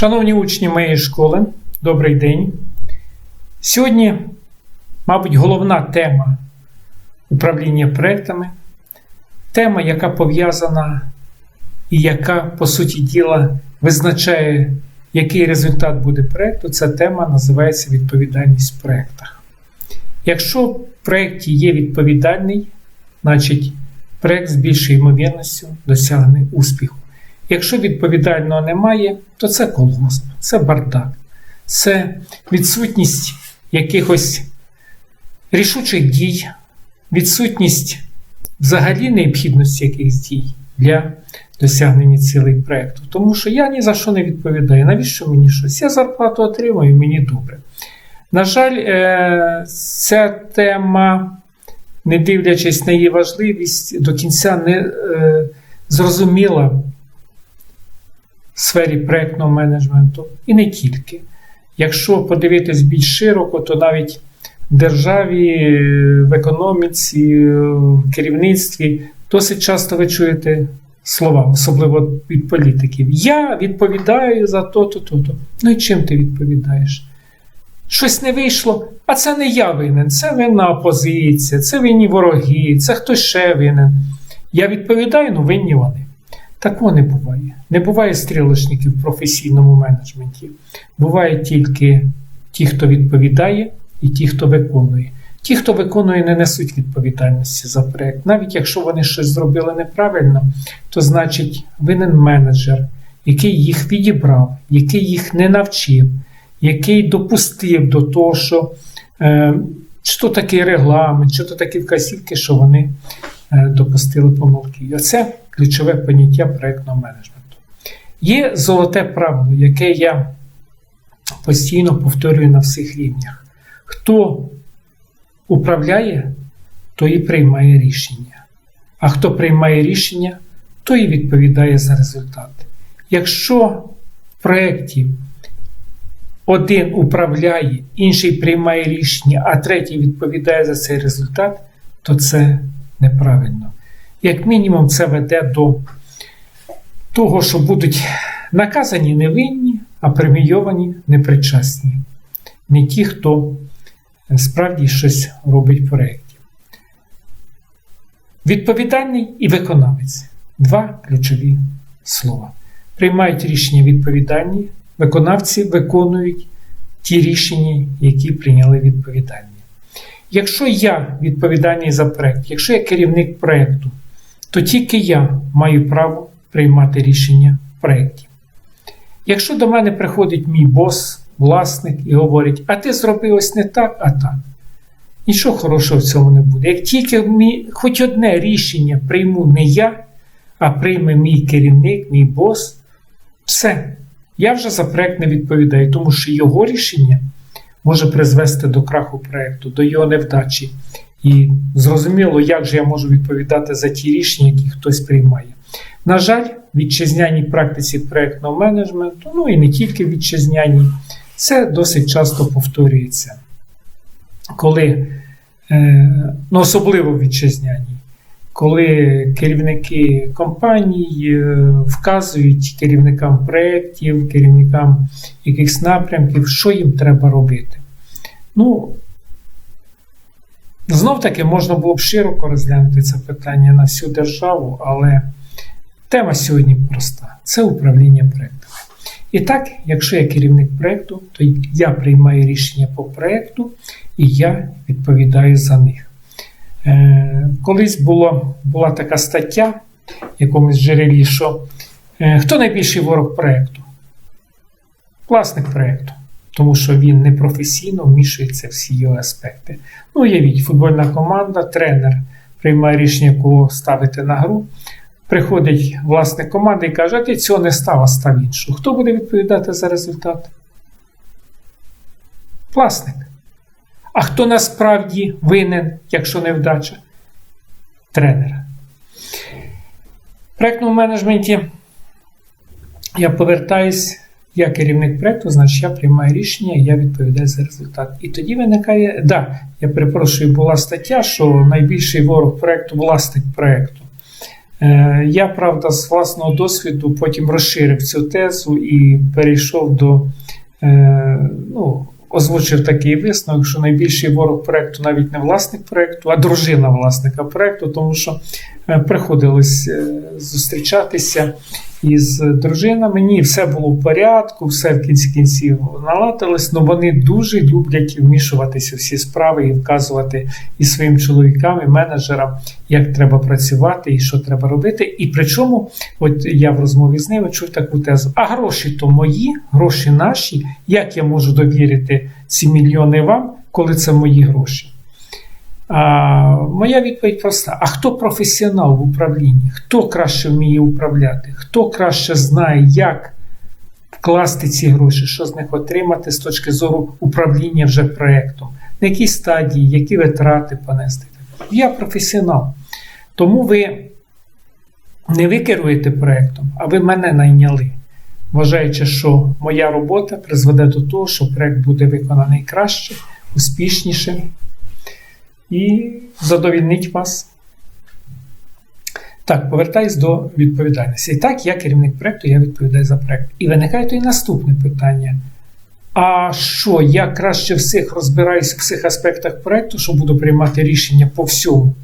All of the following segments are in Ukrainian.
Шановні учні моєї школи, добрий день. Сьогодні, мабуть, головна тема управління проектами, тема, яка пов'язана і яка, по суті діла, визначає, який результат буде проєкту, ця тема називається відповідальність в проєктах. Якщо в проєкті є відповідальний, значить проєкт з більшою ймовірністю досягне успіху. Якщо відповідального немає, то це колгосп, це бардак, це відсутність якихось рішучих дій, відсутність взагалі необхідності якихось дій для досягнення цілей проєкту. Тому що я ні за що не відповідаю. Навіщо мені щось? Я зарплату отримую, мені добре. На жаль, е, ця тема, не дивлячись на її важливість, до кінця не е, зрозуміла сфері проєктного менеджменту і не тільки. Якщо подивитись більш широко, то навіть в державі, в економіці, в керівництві досить часто ви чуєте слова, особливо від політиків. Я відповідаю за то-то, то-то. Ну і чим ти відповідаєш? Щось не вийшло, а це не я винен, це винна опозиція, це винні вороги, це хтось ще винен. Я відповідаю, ну винні вони. Такого не буває. Не буває стрілочників в професійному менеджменті. Буває тільки ті, хто відповідає, і ті, хто виконує. Ті, хто виконує, не несуть відповідальності за проєкт. Навіть якщо вони щось зробили неправильно, то значить винен менеджер, який їх відібрав, який їх не навчив, який допустив до того, що е, що такий регламент, що то такі вказівки, що вони е, допустили помилки. Оце ключове поняття проєктного менеджменту. Є золоте правило, яке я постійно повторюю на всіх рівнях. Хто управляє, той і приймає рішення. А хто приймає рішення, той і відповідає за результат. Якщо в проєкті один управляє, інший приймає рішення, а третій відповідає за цей результат, то це неправильно. Як мінімум, це веде до того, що будуть наказані невинні, а премійовані непричасні. Не ті, хто справді щось робить в проєкті. Відповідальний і виконавець два ключові слова. Приймають рішення відповідальні, виконавці виконують ті рішення, які прийняли відповідальні. Якщо я відповідальний за проєкт, якщо я керівник проєкту, то тільки я маю право приймати рішення в проєкті. Якщо до мене приходить мій бос, власник і говорить, а ти зробив ось не так, а так. Нічого хорошого в цьому не буде. Як тільки мій, хоч одне рішення прийму не я, а прийме мій керівник, мій бос, все, я вже за проєкт не відповідаю, тому що його рішення може призвести до краху проєкту, до його невдачі. І зрозуміло, як же я можу відповідати за ті рішення, які хтось приймає. На жаль, вітчизняній практиці проєктного менеджменту, ну і не тільки вітчизняній, це досить часто повторюється. Коли, е, ну особливо вітчизняній, коли керівники компаній е, вказують керівникам проєктів, керівникам якихось напрямків, що їм треба робити. Ну, знов таки можна було б широко розглянути це питання на всю державу, але тема сьогодні проста: це управління проєктами. І так, якщо я керівник проєкту, то я приймаю рішення по проєкту і я відповідаю за них. Е, колись було, була така стаття в якомусь джерелі, що е, хто найбільший ворог проєкту? Власник проєкту. Тому що він непрофесійно вмішується в всі його аспекти. Ну, уявіть, футбольна команда, тренер приймає рішення, кого ставити на гру. Приходить власник команди і каже, а ти цього не став, а став іншу. Хто буде відповідати за результат? Власник. А хто насправді винен, якщо не вдача? Тренер. В проєктному менеджменті я повертаюсь, я керівник проєкту, значить я приймаю рішення я відповідаю за результат. І тоді виникає, да, я перепрошую, була стаття, що найбільший ворог проєкту власник проєкту. Е, Я, правда, з власного досвіду потім розширив цю тезу і перейшов до е, ну, озвучив такий висновок, що найбільший ворог проекту навіть не власник проекту, а дружина власника проекту, тому що приходилось е, зустрічатися із дружинами. Ні, все було в порядку, все в кінці кінців наладилось, але вони дуже люблять вмішуватися в всі справи і вказувати і своїм чоловікам, і менеджерам, як треба працювати і що треба робити. І причому, от я в розмові з ними чув таку тезу: а гроші то мої, гроші наші. Як я можу довірити ці мільйони вам, коли це мої гроші? А, Моя відповідь проста: а хто професіонал в управлінні? Хто краще вміє управляти? Хто краще знає, як вкласти ці гроші, що з них отримати з точки зору управління вже проєктом? На якій стадії, які витрати понести? Я професіонал. Тому ви не ви керуєте проєктом, а ви мене найняли. Вважаючи, що моя робота призведе до того, що проєкт буде виконаний краще, успішніше і задовільнить вас. Так, повертаюсь до відповідальності. І так, я керівник проєкту, я відповідаю за проєкт. І виникає то і наступне питання. А що, я краще всіх розбираюся в всіх аспектах проєкту, що буду приймати рішення по всьому,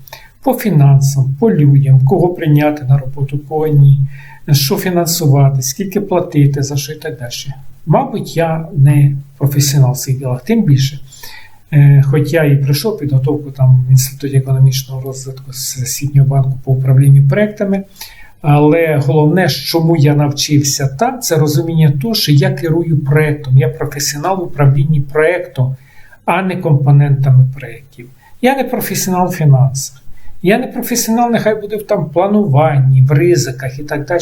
по фінансам, по людям, кого прийняти на роботу, кого ні, що фінансувати, скільки платити, за що і так далі. Мабуть, я не професіонал в цих ділах, тим більше. Е, Хоч я і пройшов підготовку там в Інституті економічного розвитку Світнього банку по управлінню проектами. Але головне, чому я навчився там, це розуміння того, що я керую проектом. Я професіонал в управлінні проектом, а не компонентами проєктів. Я не професіонал в фінансах. Я не професіонал, нехай буде в там плануванні, в ризиках і так далі.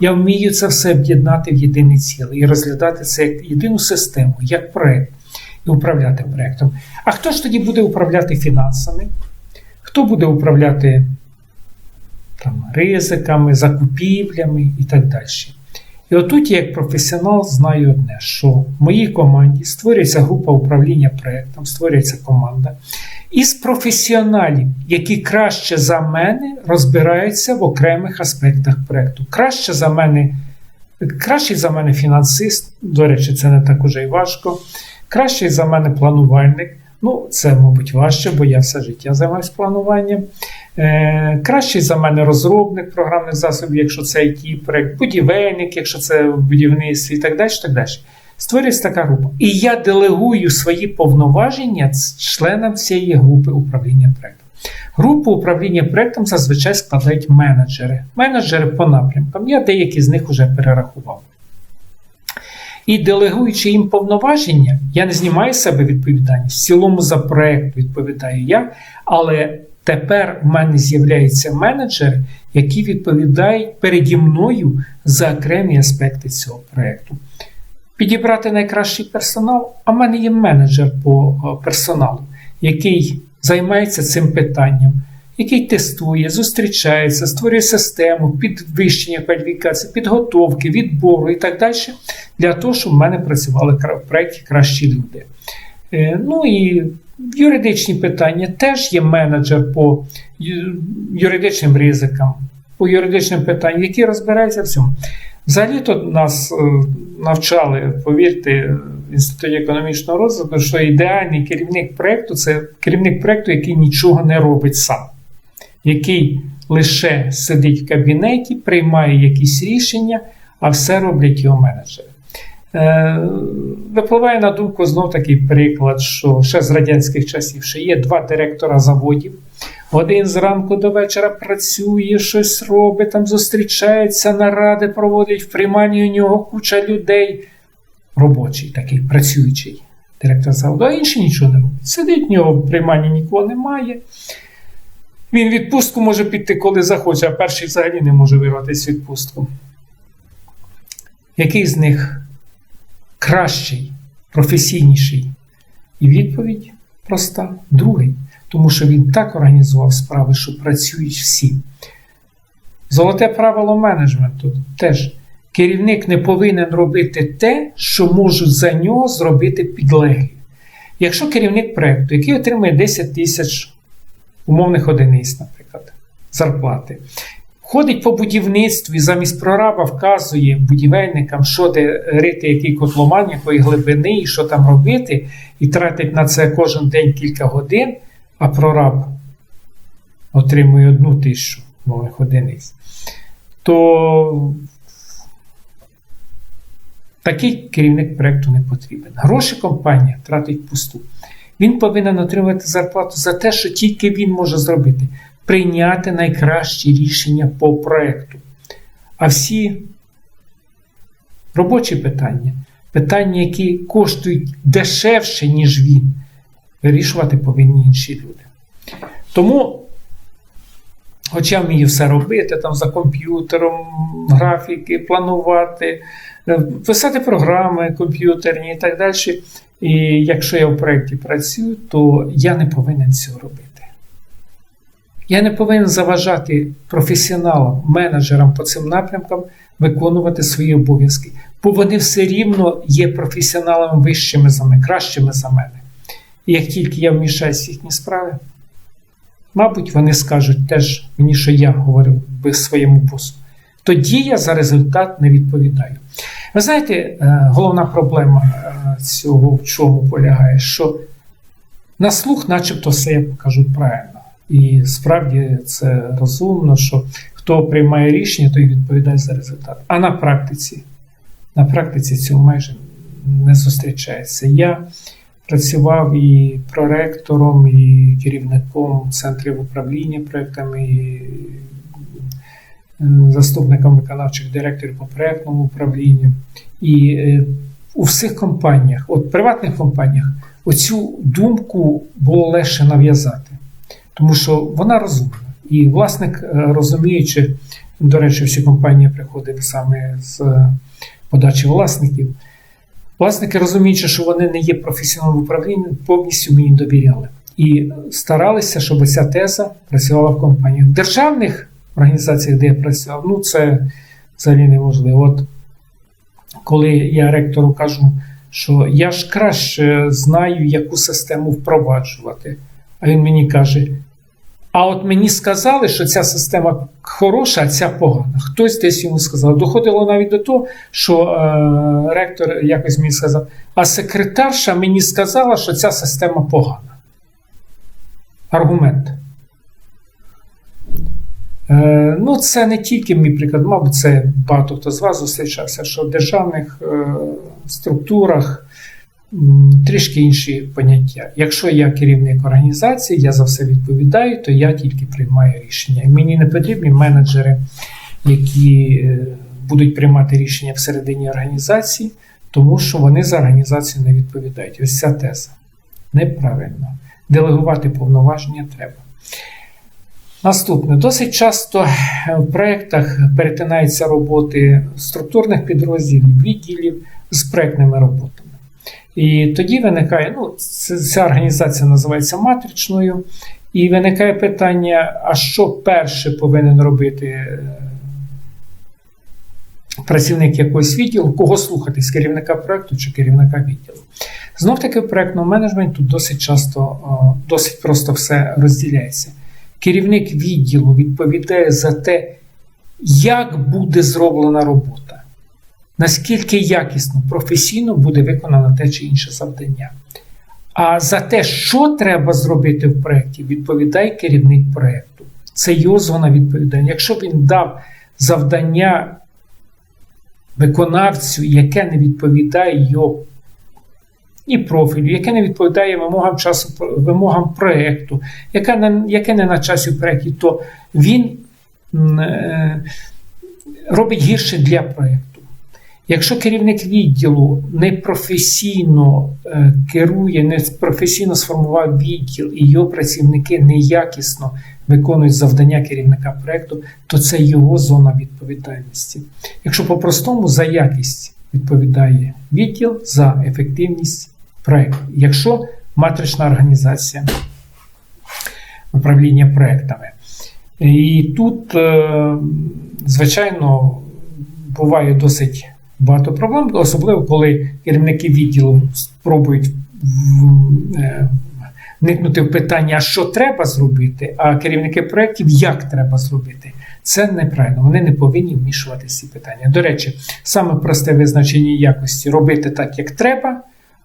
Я вмію це все об'єднати в єдине ціле і розглядати це як єдину систему, як проект і управляти проєктом. А хто ж тоді буде управляти фінансами? Хто буде управляти там, ризиками, закупівлями і так далі? І отут я, як професіонал, знаю одне, що в моїй команді створюється група управління проєктом, створюється команда із професіоналів, які краще за мене розбираються в окремих аспектах проєкту. Краще за мене, кращий за мене фінансист, до речі, це не так уже й важко. Кращий за мене планувальник. Ну, це, мабуть, важче, бо я все життя займаюся плануванням. Е, Кращий за мене розробник програмних засобів, якщо це it проект будівельник, якщо це в будівництві і так далі. так далі. Створюється така група. І я делегую свої повноваження членам цієї групи управління проектом. Групу управління проектом зазвичай складають менеджери. Менеджери по напрямкам. Я деякі з них вже перерахував. І делегуючи їм повноваження, я не знімаю з себе відповідальність. В цілому за проект відповідаю я, але тепер в мене з'являються менеджери, які відповідають переді мною за окремі аспекти цього проєкту. Підібрати найкращий персонал, а в мене є менеджер по персоналу, який займається цим питанням який тестує, зустрічається, створює систему підвищення кваліфікації, підготовки, відбору і так далі, для того, щоб в мене працювали в проєкті кращі люди. Е, ну і юридичні питання теж є менеджер по юридичним ризикам, по юридичним питанням, які розбираються в цьому. Взагалі-то нас е, навчали, повірте, в Інституті економічного розвитку, що ідеальний керівник проєкту це керівник проєкту, який нічого не робить сам який лише сидить в кабінеті, приймає якісь рішення, а все роблять його менеджери. Е, випливає на думку знов такий приклад, що ще з радянських часів що є два директора заводів. Один зранку до вечора працює, щось робить, там зустрічається, наради проводить в прийманні у нього куча людей. Робочий такий працюючий директор заводу, а інший нічого не робить. Сидить в нього в прийманні нікого немає. Він відпустку може піти, коли захоче, а перший взагалі не може вирватися відпустку. Який з них кращий, професійніший? І відповідь проста: другий. Тому що він так організував справи, що працюють всі. Золоте правило менеджменту теж. Керівник не повинен робити те, що можуть за нього зробити підлеглі. Якщо керівник проєкту, який отримує 10 тисяч умовних одиниць, наприклад, зарплати. ходить по будівництві, замість прораба вказує будівельникам, що де рити, який котломан, якої глибини, і що там робити, і тратить на це кожен день кілька годин, а прораб отримує одну тисячу нових одиниць, то такий керівник проєкту не потрібен. Гроші компанія тратить пусту. Він повинен отримувати зарплату за те, що тільки він може зробити прийняти найкращі рішення по проєкту. А всі робочі питання, питання, які коштують дешевше, ніж він, вирішувати повинні інші люди. Тому, хоча вмію все робити, там за комп'ютером, графіки, планувати, е, писати програми комп'ютерні і так далі. І якщо я в проєкті працюю, то я не повинен цього робити. Я не повинен заважати професіоналам, менеджерам по цим напрямкам виконувати свої обов'язки, бо вони все рівно є професіоналами вищими за мене, кращими за мене. І як тільки я вмішаюся в їхні справи, мабуть, вони скажуть теж мені, що я говорив би своєму босу. Тоді я за результат не відповідаю. Ви знаєте, е, головна проблема е, цього в чому полягає, що на слух, начебто, все я покажу правильно. І справді це розумно, що хто приймає рішення, той відповідає за результат. А на практиці, на практиці цього майже не зустрічається. Я працював і проректором, і керівником центрів управління проектами, і заступником виконавчих директорів по проектному управлінню. І е, у всіх компаніях, от приватних компаніях, оцю думку було легше нав'язати тому що вона розумна. І власник, е, розуміючи, до речі, всі компанії приходили саме з подачі власників. Власники, розуміючи, що вони не є професіоналом в управлінні, повністю мені довіряли. І старалися, щоб ця теза працювала в компаніях. Державних організаціях, де я працював, ну це взагалі неможливо. От коли я ректору кажу, що я ж краще знаю, яку систему впроваджувати. А він мені каже: а от мені сказали, що ця система хороша, а ця погана. Хтось десь йому сказав. Доходило навіть до того, що е, ректор якось мені сказав, а секретарша мені сказала, що ця система погана. Аргумент. Е, Ну, це не тільки мій приклад, мабуть, це багато хто з вас зустрічався, що в державних е, структурах трішки інші поняття. Якщо я керівник організації, я за все відповідаю, то я тільки приймаю рішення. І мені не потрібні менеджери, які е, будуть приймати рішення всередині організації, тому що вони за організацію не відповідають. Ось ця теза. Неправильно. Делегувати повноваження треба. Наступне, досить часто в проєктах перетинаються роботи структурних підрозділів, відділів з проєктними роботами. І тоді виникає, ну, ця організація називається матричною, і виникає питання: а що перше повинен робити е, працівник якогось відділу, кого слухатись, керівника проєкту чи керівника відділу? Знов таки, в проєктному менеджменті тут досить часто, досить просто все розділяється. Керівник відділу відповідає за те, як буде зроблена робота наскільки якісно, професійно буде виконано те чи інше завдання. А за те, що треба зробити в проєкті, відповідає керівник проєкту. Це його зона відповідання. Якщо він дав завдання виконавцю, яке не відповідає його і профілю, яке не відповідає вимогам часу, вимогам проєкту, яке не, яке не на часі в проєкті, то він е, робить гірше для проєкту. Якщо керівник відділу не професійно е, керує, не професійно сформував відділ і його працівники неякісно виконують завдання керівника проєкту, то це його зона відповідальності. Якщо по-простому за якість відповідає відділ за ефективність проєкту. Якщо матрична організація управління проєктами. І тут, е, звичайно, буває досить багато проблем, особливо коли керівники відділу спробують е, вникнути в питання, що треба зробити, а керівники проєктів як треба зробити. Це неправильно. Вони не повинні вмішуватися ці питання. До речі, саме просте визначення якості робити так, як треба,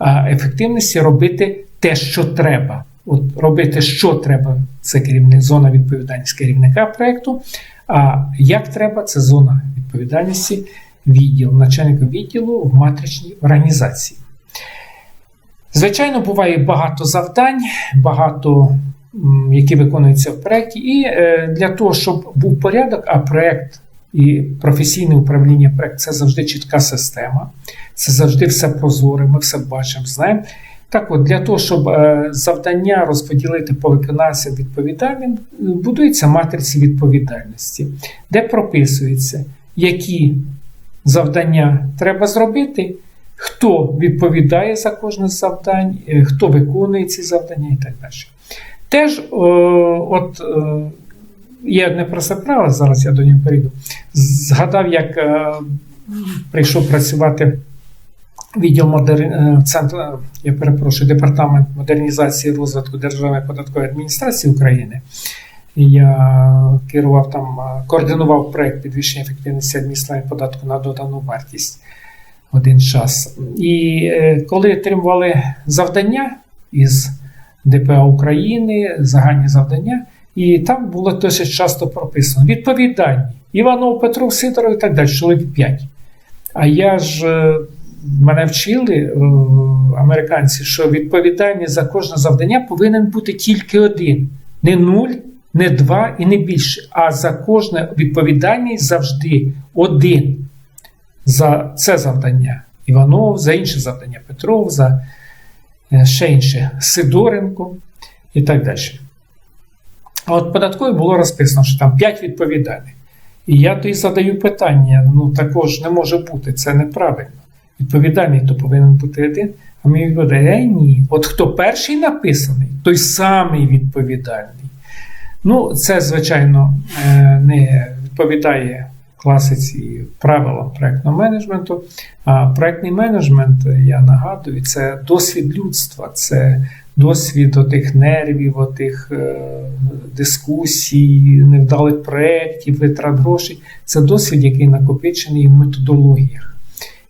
ефективності робити те, що треба. От робити, що треба, це керівник, зона відповідальності керівника проєкту. А як треба, це зона відповідальності відділу, начальника відділу в матричній організації. Звичайно, буває багато завдань, багато які виконуються в проєкті, і е, для того, щоб був порядок, а проєкт і професійне управління проєкт це завжди чітка система, це завжди все прозоре, ми все бачимо, знаємо. Так от, для того, щоб е, завдання розподілити по виконавцям відповідальним, будується матриці відповідальності, де прописується, які завдання треба зробити, хто відповідає за кожне з завдань, е, хто виконує ці завдання і так далі. Теж, е, от є одне просте правило, зараз я до нього перейду. Згадав, як е, прийшов працювати відділ модер... е, центр, е, я перепрошую, департамент модернізації розвитку Державної податкової адміністрації України. Я керував там, е, координував проєкт підвищення ефективності адміністрування податку на додану вартість один час. І коли отримували завдання із ДПА України, загальні завдання, і там було досить часто прописано відповідальні Іванов, Петров, Сидоров і так далі, чоловік 5. А я ж е, мене вчили е, американці, що відповідальний за кожне завдання повинен бути тільки один, не нуль, не два і не більше. А за кожне відповідальний завжди один за це завдання. Іванов, за інше завдання Петров, за е, ще інше Сидоренко і так далі. А от податкові було розписано, що там 5 відповідальних. І я тоді задаю питання: ну також не може бути, це неправильно. Відповідальний то повинен бути один. А мені відповідає, «Ей, ні. От хто перший написаний, той самий відповідальний. Ну, це, звичайно, е, не відповідає класиці правилам проєктного менеджменту. А проєктний менеджмент, я нагадую, це досвід людства, це досвід отих нервів, отих е, дискусій, невдалих проєктів, витрат грошей. Це досвід, який накопичений в методологіях.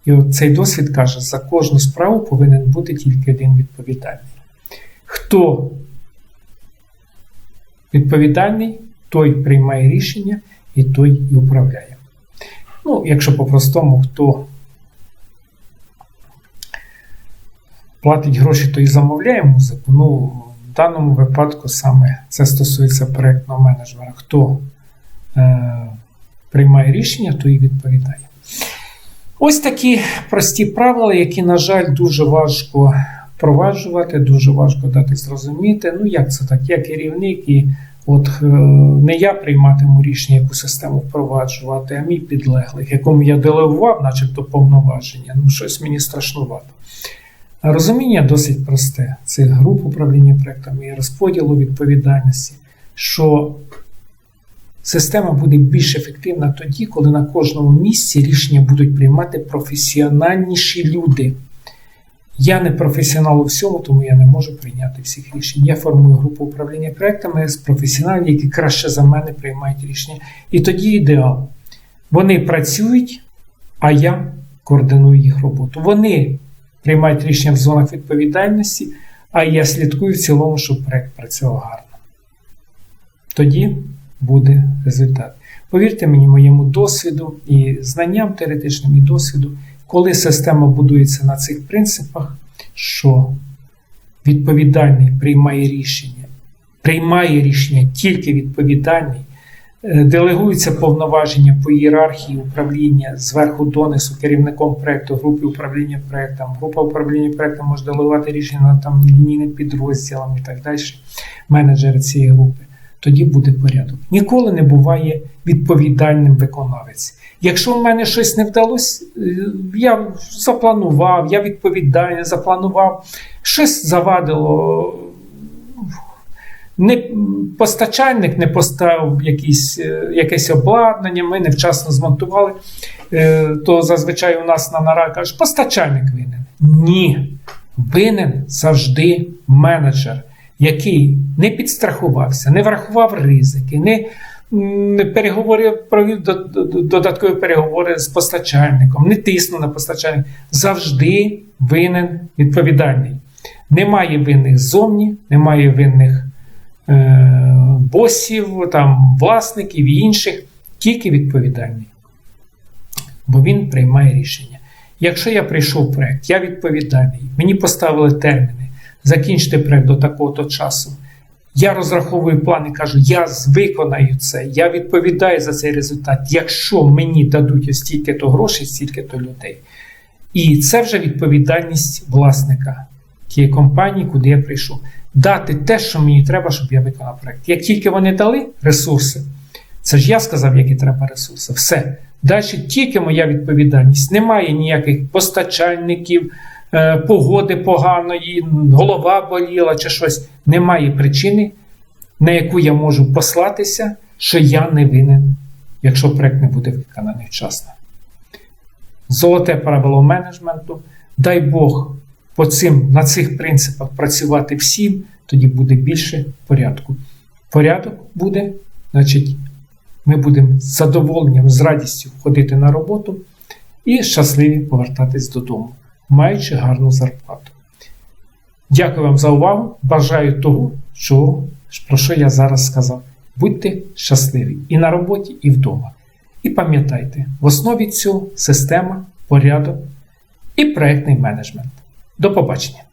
І от цей досвід каже, за кожну справу повинен бути тільки один відповідальний. Хто відповідальний, той приймає рішення і той і управляє. Ну, якщо по-простому, хто платить гроші, то і замовляє музику. Ну, в даному випадку саме це стосується проєктного менеджмера. Хто е, приймає рішення, той і відповідає. Ось такі прості правила, які, на жаль, дуже важко впроваджувати, дуже важко дати зрозуміти. Ну, як це так? Я керівник, і от е, не я прийматиму рішення, яку систему впроваджувати, а мій підлеглий, якому я делегував, начебто повноваження. Ну, щось мені страшнувато. Розуміння досить просте: це груп управління проектами і розподілу відповідальності, що система буде більш ефективна тоді, коли на кожному місці рішення будуть приймати професіональніші люди. Я не професіонал у всьому, тому я не можу прийняти всіх рішень. Я формую групу управління проектами з професіоналів, які краще за мене приймають рішення. І тоді ідеал. Вони працюють, а я координую їх роботу. Вони приймають рішення в зонах відповідальності, а я слідкую в цілому, щоб проект працював гарно. Тоді буде результат. Повірте мені, моєму досвіду і знанням теоретичним і досвіду, коли система будується на цих принципах, що відповідальний приймає рішення, приймає рішення тільки відповідальний, делегуються повноваження по ієрархії управління зверху донесу керівником проєкту, групи управління проєктом. Група управління проєктом може делегувати рішення там лінійним підрозділам і так далі, менеджери цієї групи. Тоді буде порядок. Ніколи не буває відповідальним виконавець. Якщо в мене щось не вдалося, е, я запланував, я відповідальний, запланував, щось завадило. Не, постачальник не поставив якісь, е, якесь обладнання, ми невчасно змонтували, е, то зазвичай у нас на нараді кажуть, постачальник винен. Ні. Винен завжди менеджер, який не підстрахувався, не врахував ризики, не м, переговори провів до- до- до- додаткові переговори з постачальником, не тисну на постачальника. Завжди винен відповідальний. Немає винних ззовні, немає винних босів, там, власників і інших, тільки відповідальний. Бо він приймає рішення. Якщо я прийшов в проект, я відповідальний, мені поставили терміни, закінчити проект до такого-то часу. Я розраховую план і кажу, я виконаю це, я відповідаю за цей результат, якщо мені дадуть стільки-то грошей, стільки-то людей. І це вже відповідальність власника тієї компанії, куди я прийшов. Дати те, що мені треба, щоб я виконав проект. Як тільки вони дали ресурси, це ж я сказав, які треба ресурси. Все. Далі тільки моя відповідальність. Немає ніяких постачальників, е, погоди поганої, голова боліла чи щось. Немає причини, на яку я можу послатися, що я не винен, якщо проект не буде виконаний вчасно. Золоте правило менеджменту. Дай Бог по цим, на цих принципах працювати всім, тоді буде більше порядку. Порядок буде, значить, ми будемо з задоволенням, з радістю ходити на роботу і щасливі повертатись додому, маючи гарну зарплату. Дякую вам за увагу. Бажаю того, що, про що я зараз сказав. Будьте щасливі і на роботі, і вдома. І пам'ятайте, в основі цього система, порядок і проектний менеджмент. До побачення!